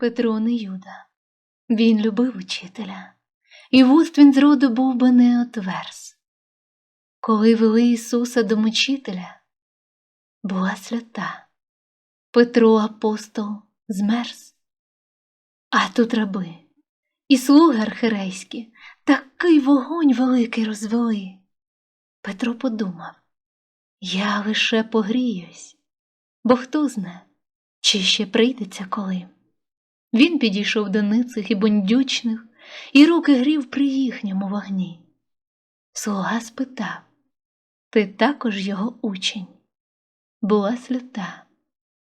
Петро не Юда. Він любив учителя, і вуст він зроду був би не отверз. Коли вели Ісуса до мучителя, була свята. Петро апостол змерз. А тут раби і слуги архирейські такий вогонь великий розвели. Петро подумав, я лише погріюсь, бо хто зна, чи ще прийдеться коли. Він підійшов до ницих і бундючних, і руки грів при їхньому вогні. Слуга спитав Ти також його учень? Була сльота,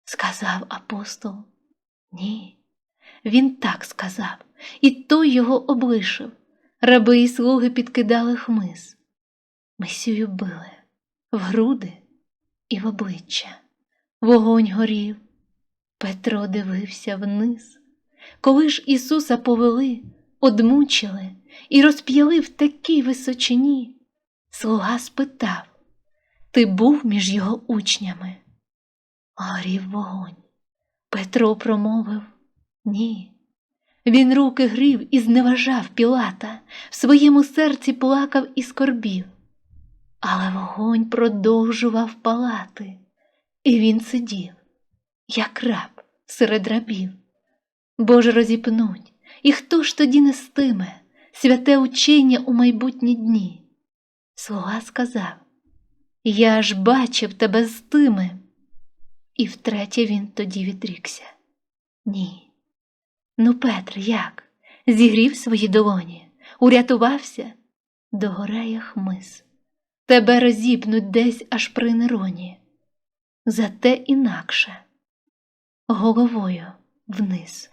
сказав апостол. Ні, він так сказав, і той його облишив. Раби і слуги підкидали хмиз. Месію били в груди і в обличчя. Вогонь горів. Петро дивився вниз. Коли ж Ісуса повели, одмучили і розп'яли в такій височині, слуга спитав Ти був між його учнями? Горів вогонь. Петро промовив Ні. Він руки грів і зневажав Пілата, в своєму серці плакав і скорбів. Але вогонь продовжував палати, і він сидів, як раб серед рабів. Боже розіпнуть, і хто ж тоді нестиме святе учення у майбутні дні? Слуга сказав Я ж бачив тебе з тими. І втретє він тоді відрікся. Ні. Ну, Петр, як? Зігрів свої долоні, урятувався, догоряє хмиз. Тебе розіпнуть десь аж при нероні. Зате інакше головою вниз.